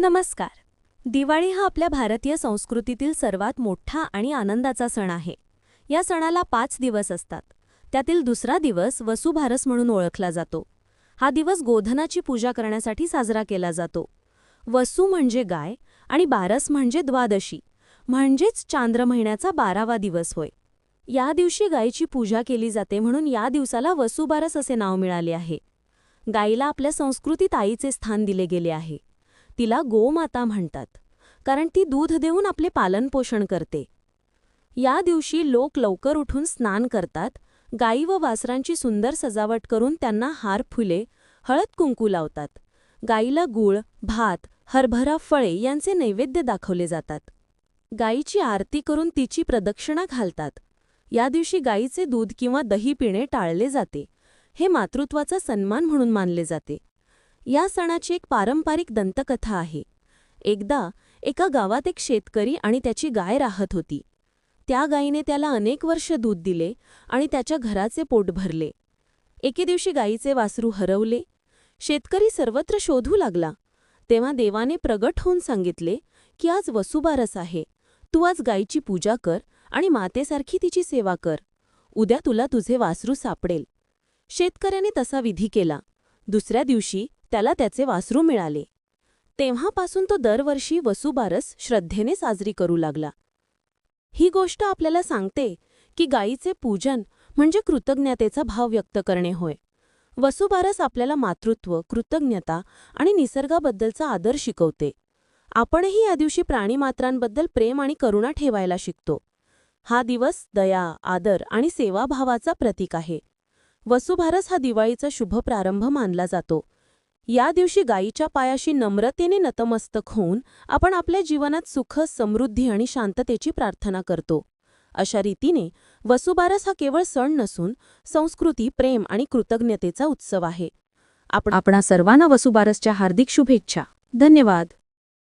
नमस्कार. दिवाळी हा आपल्या भारतीय संस्कृतीतील सर्वात मोठा आणि आनंदाचा सण आहे. या सणाला पाच दिवस असतात. त्यातील दुसरा दिवस वसुभारस म्हणून ओळखला जातो. हा दिवस गोधनाची पूजा करण्यासाठी साजरा केला जातो. वसू म्हणजे गाय आणि बारस म्हणजे द्वादशी म्हणजेच चांद्र महिन्याचा बारावा दिवस होय. या दिवशी गायीची पूजा केली जाते म्हणून या दिवसाला वसुबारस असे नाव मिळाले आहे. गायीला आपल्या संस्कृतीत आईचे स्थान दिले गेले आहे. तिला गोमाता म्हणतात कारण ती दूध देऊन आपले पालनपोषण करते. या दिवशी लोक लवकर उठून स्नान करतात गाई व वासरांची सुंदर सजावट करून त्यांना हार फुले हळद कुंकू लावतात. गाईला गूळ भात हरभरा फळे यांचे नैवेद्य दाखवले जातात. गायीची आरती करून तिची प्रदक्षिणा घालतात. या दिवशी गायीचे दूध किंवा दही पिणे टाळले जाते. हे मातृत्वाचा सन्मान म्हणून मानले जाते. या सणाची एक पारंपरिक दंतकथा आहे. एकदा एका गावात एक शेतकरी आणि त्याची गाय राहत होती. त्या गायीने त्याला अनेक वर्ष दूध दिले आणि त्याच्या घराचे पोट भरले. एके दिवशी गायीचे वासरू हरवले. शेतकरी सर्वत्र शोधू लागला. तेव्हा देवाने प्रगट होऊन सांगितले की आज वसुबारस आहे. तू आज गायीची पूजा कर आणि मातेसारखी तिची सेवा कर. उद्या तुला तुझे वासरू सापडेल. शेतकऱ्याने तसा विधी केला. दुसऱ्या दिवशी त्याला त्याचे वासरू मिळाले. तेव्हापासून तो दरवर्षी वसुबारस श्रद्धेने साजरी करू लागला. ही गोष्ट आपल्याला सांगते की गायीचे पूजन म्हणजे कृतज्ञतेचा भाव व्यक्त करणे होय. वसुबारस आपल्याला मातृत्व कृतज्ञता आणि निसर्गाबद्दलचा आदर शिकवते. आपणही या दिवशी प्राणीमात्रांबद्दल प्रेम आणि करुणा ठेवायला शिकतो. हा दिवस दया आदर आणि सेवाभावाचा प्रतीक आहे. वसुबारस हा दिवाळीचा शुभ प्रारंभ मानला जातो. या दिवशी गायीच्या पायाशी नम्रतेने नतमस्तक होऊन आपण आपल्या जीवनात सुख समृद्धी आणि शांततेची प्रार्थना करतो. अशा रीतीने वसुबारस हा केवळ सण नसून संस्कृती प्रेम आणि कृतज्ञतेचा उत्सव आहे. आपण आपणा सर्वांना वसुबारसच्या हार्दिक शुभेच्छा. धन्यवाद.